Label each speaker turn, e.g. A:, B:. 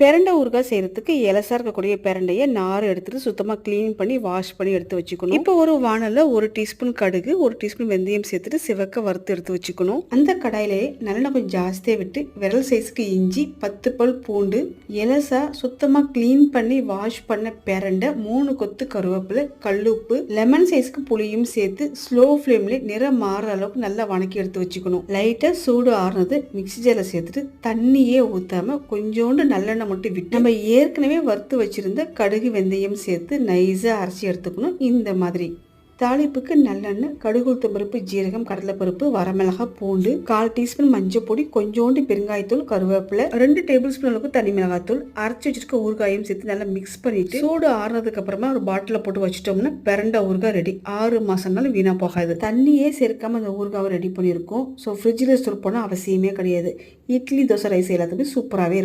A: பிரண்டை ஊறுகாய் செய்யறதுக்கு இலசா இருக்கக்கூடிய பிரண்டையை நார் எடுத்துட்டு சுத்தமாக க்ளீன் பண்ணி வாஷ் பண்ணி எடுத்து வச்சுக்கணும். இப்போ ஒரு வானல்ல ஒரு டீஸ்பூன் கடுகு ஒரு டீஸ்பூன் வெந்தயம் சேர்த்துட்டு சிவக்க வறுத்து எடுத்து வச்சுக்கணும். அந்த கடாயிலேயே நல்லெண்ணெய் கொஞ்சம் ஜாஸ்தியாக விட்டு விரல் சைஸ்க்கு இஞ்சி பத்து பல் பூண்டு இலசா சுத்தமாக க்ளீன் பண்ணி வாஷ் பண்ண பிரண்டை மூணு கொத்து கருவேப்பிலை கல்லுப்பு லெமன் சைஸ்க்கு புளியும் சேர்த்து ஸ்லோ ஃப்ளேம்ல நிறம் மாறுற அளவுக்கு நல்லா வணக்கி எடுத்து வச்சுக்கணும். லைட்டாக சூடு ஆறுனது மிக்சி ஜாரில் சேர்த்துட்டு தண்ணியே ஊற்றாம கொஞ்சோண்டு நல்லெண்ணெய் மட்டும் விட்டு நம்ம ஏற்கனவே வறுத்து வச்சிருந்த கடுகு வெந்தயம் சேர்த்து நைஸாக அரைச்சி எடுத்துக்கணும். இந்த மாதிரி தாளிப்புக்கு நல்லெண்ணெய் கடுகு பருப்பு ஜீரகம் கடலைப்பருப்பு வரமிளகாய் பூண்டு கால் டீஸ்பூன் மஞ்சள் பொடி கொஞ்சோண்டு பெருங்காயத்தூள் கருவேப்பிலை ரெண்டு டேபிள் ஸ்பூன் அளவுக்கு தனி மிளகாத்தூள் அரைச்சி வச்சிருக்க ஊறுகாயும் சேர்த்து நல்லா மிக்ஸ் பண்ணிட்டு சூடு ஆறுனதுக்கு அப்புறமா ஒரு பாட்டில போட்டு வச்சிட்டோம்னா பிறண்ட ஊறுகாய் ரெடி ஆறு மாசம்னாலும் வீணா போகாது. தண்ணியே சேர்க்காம அந்த ஊறுகாவை ரெடி பண்ணியிருக்கோம். ஸோ ஃப்ரிட்ஜில் ஸ்டோர் பண்ண அவசியமே கிடையாது. இட்லி தோசை ரைஸ் எல்லாத்துக்குமே சூப்பராகவே இருக்கும்.